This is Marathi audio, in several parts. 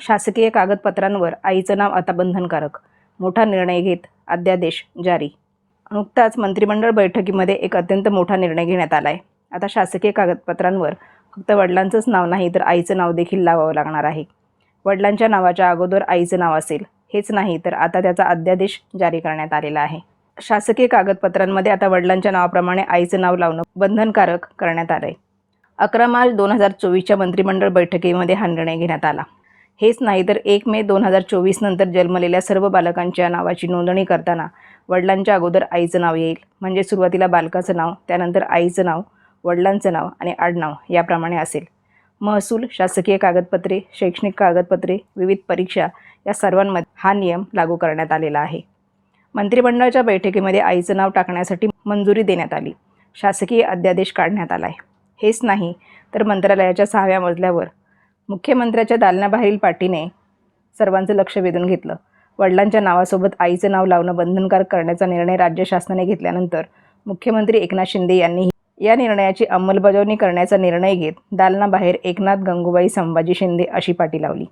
शासकीय कागदपत्रांवर आईचं नाव आता बंधनकारक. मोठा निर्णय घेत अध्यादेश जारी. नुकताच मंत्रिमंडळ बैठकीमध्ये एक अत्यंत मोठा निर्णय घेण्यात आला आहे आता शासकीय कागदपत्रांवर फक्त वडिलांचंच नाव नाही तर आईचं नाव देखील लावावं लागणार आहे. वडिलांच्या नावाच्या अगोदर आईचं नाव असेल हेच नाही तर आता त्याचा अध्यादेश जारी करण्यात आलेला आहे. शासकीय कागदपत्रांमध्ये आता वडिलांच्या नावाप्रमाणे आईचं नाव लावणं बंधनकारक करण्यात आलं आहे अकरा मार्च दोन हजार चोवीसच्या मंत्रिमंडळ बैठकीमध्ये हा निर्णय घेण्यात आला. हेच नाही तर एक मे दोन हजार चोवीस नंतर जन्मलेल्या सर्व बालकांच्या नावाची नोंदणी करताना वडिलांच्या अगोदर आईचं नाव येईल. म्हणजे सुरुवातीला बालकाचं नाव त्यानंतर आईचं नाव वडिलांचं नाव आणि आडनाव याप्रमाणे असेल. महसूल शासकीय कागदपत्रे शैक्षणिक कागदपत्रे विविध परीक्षा या सर्वांमध्ये हा नियम लागू करण्यात आलेला आहे. मंत्रिमंडळाच्या बैठकीमध्ये आईचं नाव टाकण्यासाठी मंजुरी देण्यात आली. शासकीय अध्यादेश काढण्यात आला आहे हेच नाही तर मंत्रालयाच्या सहाव्या मजल्यावर मुख्यमंत्र्याच्या दालनाबाहेरील पाटीने सर्वांचं लक्ष वेधून घेतलं. वडिलांच्या नावासोबत आईचं नाव लावणं बंधनकारक करण्याचा निर्णय राज्य शासनाने घेतल्यानंतर मुख्यमंत्री एकनाथ शिंदे यांनी या निर्णयाची अंमलबजावणी करण्याचा निर्णय घेत दालनाबाहेर एकनाथ गंगूबाई संभाजी शिंदे अशी पाटी लावली.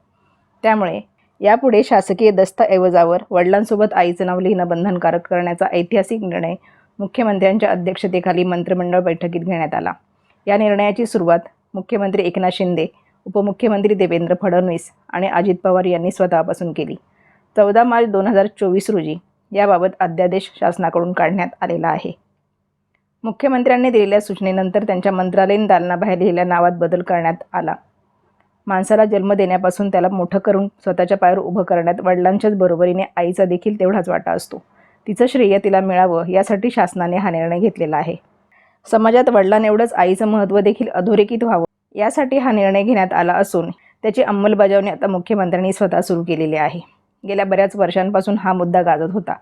त्यामुळे यापुढे शासकीय दस्तऐवजावर वडिलांसोबत आईचं नाव लिहिणं बंधनकारक करण्याचा ऐतिहासिक निर्णय मुख्यमंत्र्यांच्या अध्यक्षतेखाली मंत्रिमंडळ बैठकीत घेण्यात आला. या निर्णयाची सुरुवात मुख्यमंत्री एकनाथ शिंदे उपमुख्यमंत्री देवेंद्र फडणवीस आणि अजित पवार यांनी स्वतःपासून केली. चौदा मार्च दोन हजार चोवीस रोजी याबाबत अध्यादेश शासनाकडून काढण्यात आलेला आहे. मुख्यमंत्र्यांनी दिलेल्या सूचनेनंतर त्यांच्या मंत्रालयीन दालनाबाहेर लिहिलेल्या नावात बदल करण्यात आला. माणसाला जन्म देण्यापासून त्याला मोठं करून स्वतःच्या पायावर उभं करण्यात वडिलांच्याच बरोबरीने आईचा देखील तेवढाच वाटा असतो. तिचं श्रेय तिला मिळावं यासाठी शासनाने हा निर्णय घेतलेला आहे. समाजात वडिलांएवढंच आईचं महत्त्व देखील अधोरेखित व्हावं यासाठी हा निर्णय घेण्यात आला असून त्याची अंमलबजावणी आता मुख्यमंत्र्यांनी स्वतः सुरू केलेली आहे. गेल्या बऱ्याच वर्षांपासून हा मुद्दा गाजत होता.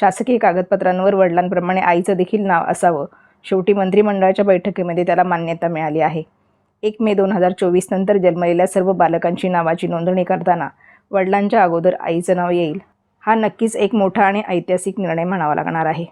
शासकीय कागदपत्रांवर वडिलांप्रमाणे आईचं देखील नाव असावं. शेवटी मंत्रिमंडळाच्या बैठकीमध्ये त्याला मान्यता मिळाली आहे. एक मे दोन हजार चोवीस नंतर जन्मलेल्या सर्व बालकांची नावाची नोंदणी करताना वडिलांच्या अगोदर आईचं नाव येईल. हा नक्कीच एक मोठा आणि ऐतिहासिक निर्णय म्हणावा लागणार आहे.